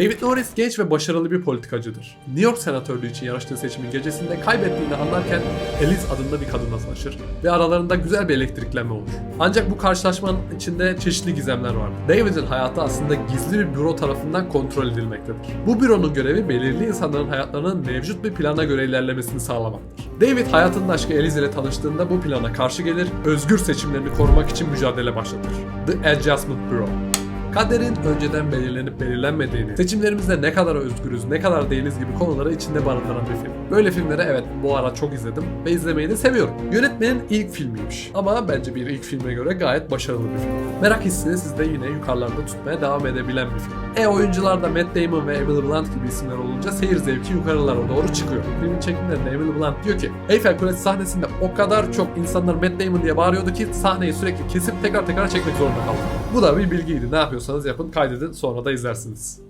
David Norris genç ve başarılı bir politikacıdır. New York senatörlüğü için yarıştığı seçimin gecesinde kaybettiğini anlarken Alice adında bir kadınla tanışır ve aralarında güzel bir elektriklenme olur. Ancak bu karşılaşmanın içinde çeşitli gizemler vardır. David'in hayatı aslında gizli bir büro tarafından kontrol edilmektedir. Bu büronun görevi belirli insanların hayatlarının mevcut bir plana göre ilerlemesini sağlamaktır. David hayatının aşkı Alice ile tanıştığında bu plana karşı gelir, özgür seçimlerini korumak için mücadele başlatır. The Adjustment Bureau. Kaderin önceden belirlenip belirlenmediğini, seçimlerimizde ne kadar özgürüz, ne kadar değiliz gibi konuları içinde barındıran bir film. Böyle filmleri evet bu ara çok izledim ve izlemeyi de seviyorum. Yönetmenin ilk filmiymiş ama bence bir ilk filme göre gayet başarılı bir film. Merak hissini sizde yine yukarılarda tutmaya devam edebilen bir film. E oyuncularda Matt Damon ve Emily Blunt gibi isimler olunca seyir zevki yukarılara doğru çıkıyor. Filmin çekimlerinde Emily Blunt diyor ki Eiffel Kulesi sahnesinde o kadar çok insanlar Matt Damon diye bağırıyordu ki sahneyi sürekli kesip tekrar tekrar çekmek zorunda kaldım. Bu da bir bilgiydi. Ne yapıyorsanız yapın kaydedin sonra da izlersiniz.